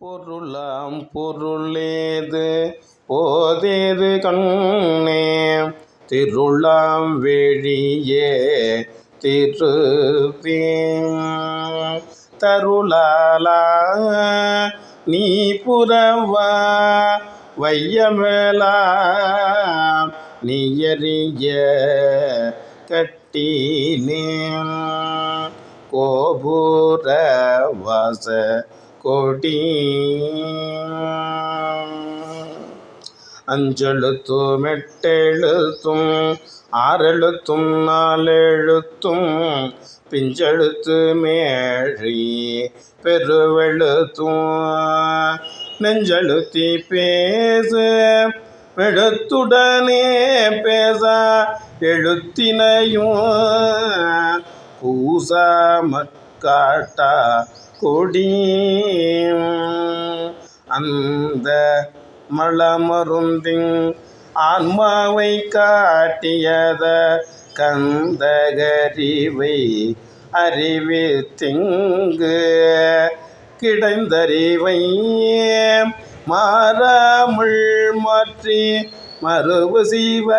பொருளாம் பொருளேது போதேது கண்ணே. திருளாம் வெளியே திருத்தீம் தருளாலா நீ புறவா வையமேலாம் நீயறிய கட்டினேன். கோபுர வாச கொடி அஞ்செழுத்தும் எட்டெழுத்தும் ஆறெழுத்தும் நாலெழுத்தும் பிஞ்செழுத்து மேழி பெருவெழுத்தும் நெஞ்செழுத்தி பேசு எழுத்துடனே பேச எழுத்தினையும் பூசா மட்காட்டா கொடி அந்த மலமருந்தின் ஆன்மாவை காட்டியத கந்தகரிவை அறிவித்திங்கு கிடைந்தறிவை மாறாமல் மாற்றி மறுபு சிவ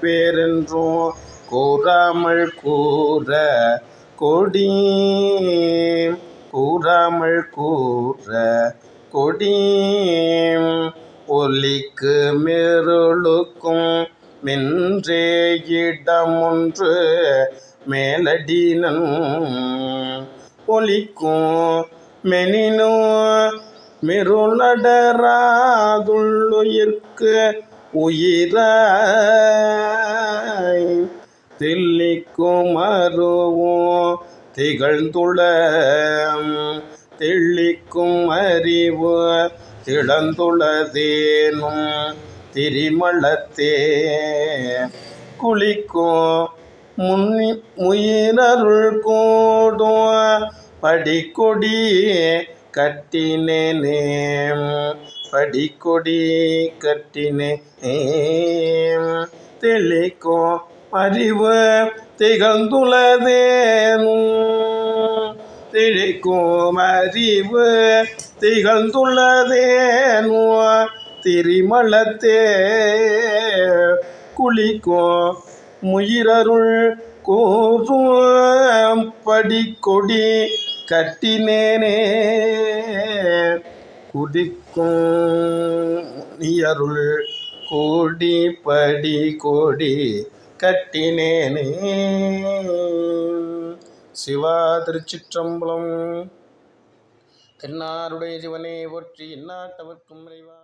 பேரென்றும் கூறாமல் கூற கொடி கூறாமல் கூற கொடி ஒலிக்கு மெருளுக்கும் மென்றே இடமொன்று மேலடினும். ஒலிக்கும் மெனினோ மிருளடராதுள்ளுயிர்க்கு உயிராய். தெல்லிக்கும் அருவும் திகழ்ந்துள தெள்ளிக்கும் அறிவு திளந்துளதேனும் திரிமளத்தே குளிக்கும் முன்னி முயிரருள் கூடும் படிக்கொடி கட்டினேனே படிக்கொடி கட்டினேன் தெளிக்கும் அறிவு திகழ்ந்துள்ளதேனும் திழிக்கும் அறிவு திகழ்ந்துள்ளதேனும் திரிமலத்தே குளிக்கும் முயிரருள் கூறும் படிக்கொடி கட்டினேனே. குடிக்கும் நியருள் கோடி படி கோடி கட்டினேனே. சிவா திருச்சிற்றம்பலம். தென்னாருடைய சிவனே போற்றி இந்நாட்டவர்க்கும் இறைவா